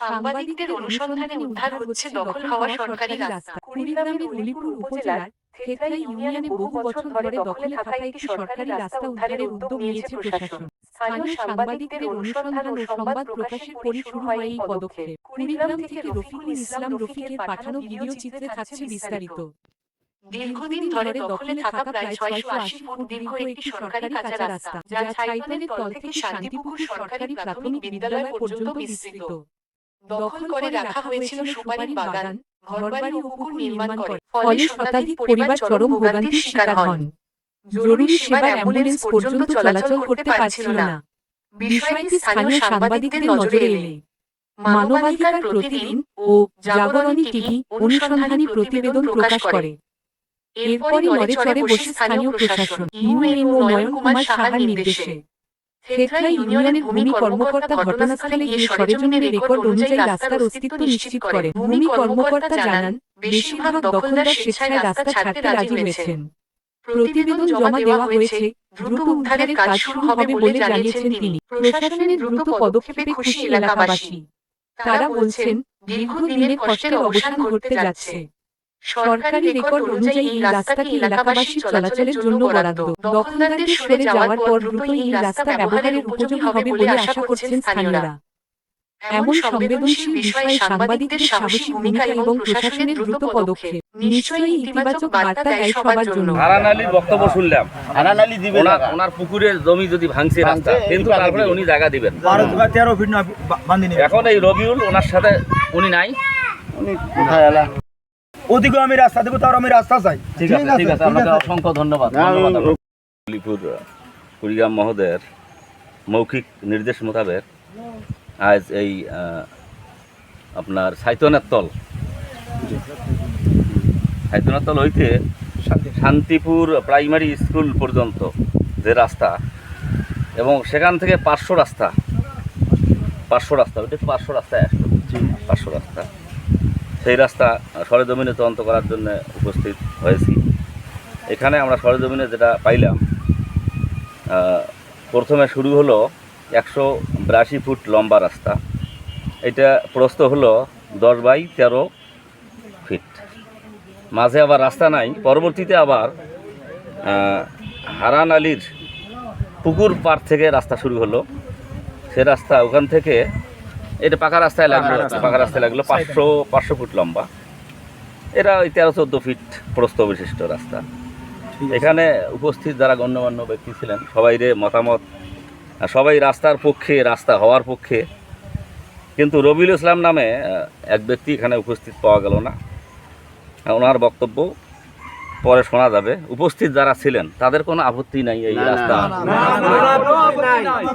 সাংবাদিকদের অনুসন্ধানে উদ্ধার হচ্ছে দখল হওয়া সরকারি রাস্তা। কুড়িগ্রামের উলিপুর উপজেলার থেতলা ইউনিয়নে বহু বছর ধরে দখলে থাকা একটি সরকারি রাস্তা উদ্ধারের উদ্যোগ নিয়েছে প্রশাসন। স্থানীয় সাংবাদিকদের অনুসন্ধান ও সংবাদ প্রকাশের পরই শুরু হয় এই পদক্ষেপ। কুড়িগ্রাম থেকে রফিকুল ইসলাম রফিকের পাঠানো ভিডিও চিত্রে থাকছে বিস্তারিত। দীর্ঘদিন ধরে দখলে থাকা প্রায় ছয়শো আশি ফুট দীর্ঘ একটি সরকারি কাঁচা রাস্তা যা ছাইপানের তল থেকে শান্তিপুকুর সরকারি প্রাথমিক বিদ্যালয় পর্যন্ত বিস্তৃত দখল করে রাখা হয়েছিল সুপারি বাগান ঘরবাড়ি ও পুকুর নির্মাণ করে। ফলে শতাধিক পরিবার চরম ভোগান্তির শিকার হন। জরুরি সেবার অ্যাম্বুলেন্স পর্যন্ত চলাচল করতে পারছিল না। বিষয়টি স্থানীয় সাংবাদিকদের নজরে এলে। মানবাধিকার প্রতিদিন ও জাগরণী টিভি অনুসন্ধানী প্রতিবেদন প্রকাশ করে। এরপরই নড়েচড়ে বসে স্থানীয় প্রশাসন। ইউএনও নয়ন কুমার সাহার নির্দেশে। থেতলা ইউনিয়নের ভূমি কর্মকর্তা ঘটনাস্থলে গিয়ে সরেজমিনের রেকর্ড অনুযায়ী রাস্তার অস্তিত্ব নিশ্চিত করেন। ভূমি কর্মকর্তা জানান বেশিরভাগ দখলদার স্বেচ্ছায় রাস্তা ছাড়তে রাজি হয়েছেন প্রতিবেদন জমা দেওয়া হয়েছে দ্রুত উদ্ধারের কাজ শুরু হবে বলে জানিয়েছেন তিনি। প্রশাসনের দ্রুত পদক্ষেপে খুশি এলাকাবাসী। তারা বলছেন দীর্ঘদিনের কষ্টের অবসান ঘটতে যাচ্ছে। সরকারি রেকর্ড অনুযায়ী এই রাস্তাটি এলাকাবাসী চলাচলের জন্য বরাদ্দ। দখলদারদের সরে যাওয়ার পর দ্রুত এই রাস্তা ব্যবহারের উপযোগী হবে বলে আশা করছেন স্থানীয়রা। এমন সংবেদনশীল বিষয়ে সাংবাদিকদের সাহসী ভূমিকা এবং প্রশাসনের দ্রুত পদক্ষেপ। নিশ্চয়ই ইতিবাচক বার্তা দেয় সবার জন্য। হারান আলীর বক্তব্য শুনলাম। হারান আলী দিবে ওনার পুকুরের জমি যদি ভাঙছে রাস্তা কিন্তু তারপরে উনি জায়গা দিবেন। তেরো ফিট এখন এই রবিউল ওনার সাথে উনি নাই। উনি কোথায় এলা? ওদিকেও আমি রাস্তা দেবো তার আমি রাস্তা চাই। ঠিক আছে ঠিক আছে আপনাকে অসংখ্য ধন্যবাদ কুড়িগ্রাম মহোদয়ের মৌখিক নির্দেশ মোতাবেক আজ এই আপনার সাইতনের তল। সাইতনের তল হইতে শান্তিপুর প্রাইমারি স্কুল পর্যন্ত যে রাস্তা এবং সেখান থেকে পাঁচশো রাস্তা পাঁচশো রাস্তা ওইটা একটু পাঁচশো রাস্তায় আসলো। পাঁচশো রাস্তা। সেই রাস্তা সরেজমিনে তদন্ত করার জন্য উপস্থিত হয়েছি। এখানে আমরা সরেজমিনে যেটা পাইলাম প্রথমে শুরু হলো একশো বিরাশি ফুট লম্বা রাস্তা। এটা প্রস্থ হলো দশ বাই তেরো ফিট। মাঝে আবার রাস্তা নাই, পরবর্তীতে আবার হারান আলীর পুকুর পাড় থেকে রাস্তা শুরু হলো। সে রাস্তা ওখান থেকে এটা পাকা রাস্তায় লাগল পাকা রাস্তায় লাগল পাঁচশো পাঁচশো ফুট লম্বা এটা ওই তেরো চোদ্দ ফিট প্রস্থ বিশিষ্ট রাস্তা এখানে উপস্থিত যারা গণ্যমান্য ব্যক্তি ছিলেন সবাইরে মতামত সবাই রাস্তার পক্ষে রাস্তা হওয়ার পক্ষে কিন্তু রবিউল ইসলাম নামে এক ব্যক্তি এখানে উপস্থিত পাওয়া গেল না ওনার বক্তব্য পরে শোনা যাবে উপস্থিত যারা ছিলেন তাদের কোনো আপত্তি নাই এই রাস্তা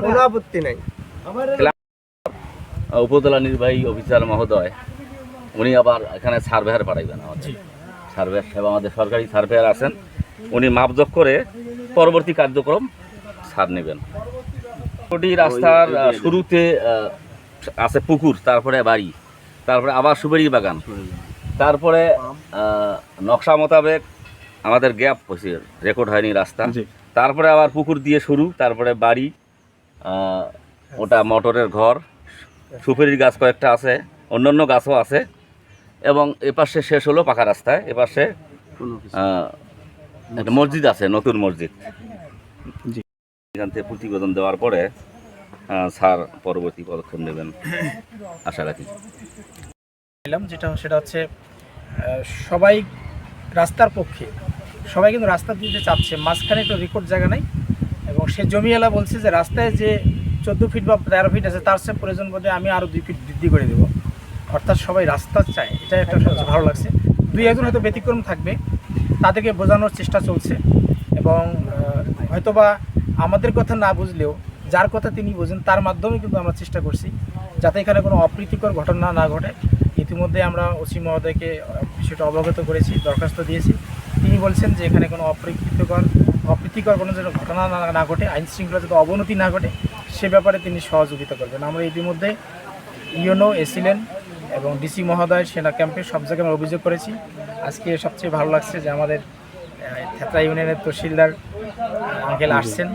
কোনো আপত্তি নাই উপজেলা নির্বাহী অফিসার মহোদয় উনি আবার এখানে সার্ভেয়ার পাঠাইবেন আমাদের। সার্ভেয়ার সাহেব আমাদের সরকারি সার্ভেয়ার আছেন উনি মাপজোক করে পরবর্তী কার্যক্রম সার নেবেন। ওটি রাস্তার শুরুতে আছে পুকুর তারপরে বাড়ি তারপরে আবার সুবেরি বাগান। তারপরে নকশা মোতাবেক আমাদের গ্যাপ হয়েছে রেকর্ড হয়নি রাস্তা। তারপরে আবার পুকুর দিয়ে শুরু তারপরে বাড়ি ওটা মোটরের ঘর সুপারির গাছ কয়েকটা আছে অন্যান্য গাছও আছে। এবং এপাশে শেষ হলো পাকা রাস্তায় এপাশে একটা মসজিদ আছে নতুন মসজিদ। এখান থেকে প্রতিবেদন দেওয়ার পরে স্যার পরবর্তী পদক্ষেপ নেবেন। আশা রাখি। নিলাম যেটা সেটা হচ্ছে সবাই রাস্তার পক্ষে সবাই কিন্তু রাস্তা দিতে চাচ্ছে মাঝখানে তো রেকর্ড জায়গা নাই। এবং সে জমিওয়ালা বলছে যে রাস্তায় যে চোদ্দ ফিট বা তেরো ফিট আছে তার সে প্রয়োজন বোধে আমি আরও দুই ফিট বৃদ্ধি করে দেবো। অর্থাৎ সবাই রাস্তা চায় এটা একটা সবচেয়ে ভালো লাগছে। দুই একজন হয়তো ব্যতিক্রম থাকবে তাদেরকে বোঝানোর চেষ্টা চলছে এবং হয়তোবা আমাদের কথা না বুঝলেও যার কথা তিনি বোঝেন তার মাধ্যমে কিন্তু আমরা চেষ্টা করছি যাতে এখানে কোনো অপ্রীতিকর ঘটনা না ঘটে। ইতিমধ্যে আমরা ওসি মহোদয়কে বিষয়টা অবগত করেছি দরখাস্ত দিয়েছি। তিনি বলছেন যে এখানে কোনো অপ্রীতিকর অপ্রীতিকর কোনো যেন ঘটনা না না ঘটে আইন শৃঙ্খলা যাতে অবনতি না ঘটে সে ব্যাপারে তিনি সহযোগিতা করবেন। আমরা ইতিমধ্যে ইউনো এসিলেন এবং ডিসি মহোদয় সেনা ক্যাম্পে সব জায়গায় আমরা অভিযোগ করেছি। আজকে সবচেয়ে ভালো লাগছে যে আমাদের থেতলা ইউনিয়নের তহসিলদার আঙ্কেল আসছেন।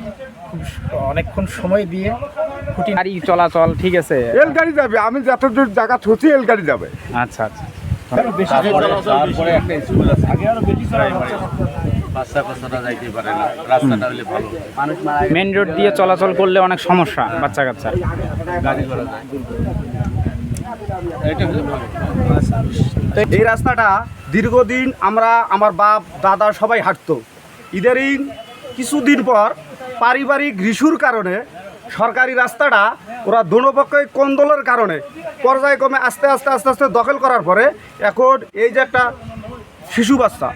খুব অনেকক্ষণ সময় দিয়ে খুঁটি গাড়ি চলাচল ঠিক আছে। এল গাড়ি যাবে আমি যতদূর জায়গা ছুটি এল গাড়ি যাবে। আচ্ছা আচ্ছা। তারপরে তারপরে একটা স্কুল আছে। প্রাইমারি বাচ্চা কাচ্চারা যাইতে পারে না রাস্তাটা হলে ভালো। মেন রোড দিয়ে চলাচল করলে অনেক সমস্যা বাচ্চা কাচ্চা গাড়ি ঘোড়া এই রাস্তাটা দীর্ঘদিন আমরা আমার বাপ দাদা সবাই হাঁটতো। ইদারিং কিছুদিন পর পারিবারিক রিসুর কারণে সরকারি রাস্তাটা ওরা দোনোপক্ষই কোন্দলের কারণে পর্যায়ক্রমে আস্তে আস্তে আস্তে আস্তে দখল করার পরে এখন এই যে একটা শিশু বাচ্চা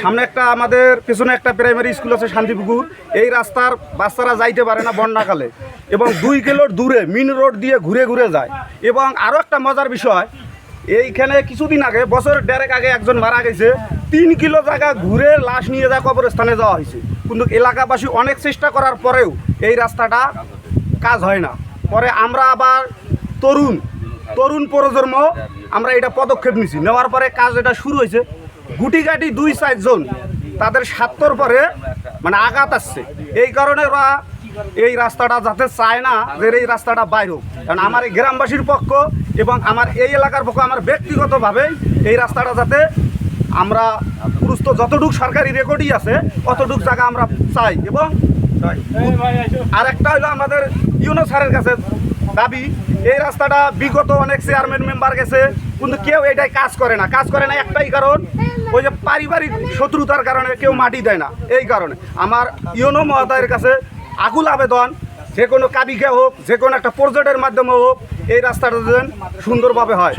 সামনে একটা আমাদের পেছনে একটা প্রাইমারি স্কুল আছে শান্তিপুকুর। এই রাস্তার বাচ্চারা যাইতে পারে না বন্যাকালে। এবং দুই কিলোর দূরে মিন রোড দিয়ে ঘুরে ঘুরে যায়। এবং আরও একটা মজার বিষয়, এইখানে কিছুদিন আগে, বছর দেড়েক আগে একজন মারা গেছে। তিন কিলো জায়গা ঘুরে লাশ নিয়ে যা কবরস্থানে যাওয়া হয়েছে। কিন্তু এলাকাবাসী অনেক চেষ্টা করার পরেও এই রাস্তাটা কাজ হয় না। পরে আমরা আবার তরুণ তরুণ প্রজন্ম, আমরা এটা পদক্ষেপ নিছি। নেওয়ার পরে কাজ এটা শুরু হয়েছে। গুটিগাটি দুই চারজন তাদের স্বার্থর পরে মানে আঘাত আসছে এই কারণে ওরা এই রাস্তাটা যাতে চায় না, যে এই রাস্তাটা বাইর হোক কারণ আমার এই গ্রামবাসীর পক্ষ এবং আমার এই এলাকার পক্ষ, আমার ব্যক্তিগতভাবে এই রাস্তাটা যাতে আমরা পুরুস্ত যতটুকু সরকারি রেকর্ডই আছে, অতটুক জায়গা আমরা চাই এবং। আর একটা হলো আমাদের ইউনো স্যারের কাছে দাবি, এই রাস্তাটা বিগত অনেক চেয়ারম্যান মেম্বার গেছে কিন্তু কেউ এটাই কাজ করে না। কাজ করে না একটাই কারণ, ওই যে পারিবারিক শত্রুতার কারণে কেউ মাটি দেয় না। এই কারণে। আমার ইউনো মহোদয়ের কাছে আগুল আবেদন, যে কোনো কাবিকে হোক, যে কোনো একটা প্রজেক্টের মাধ্যমে হোক, এই রাস্তাটা যেন সুন্দরভাবে হয়।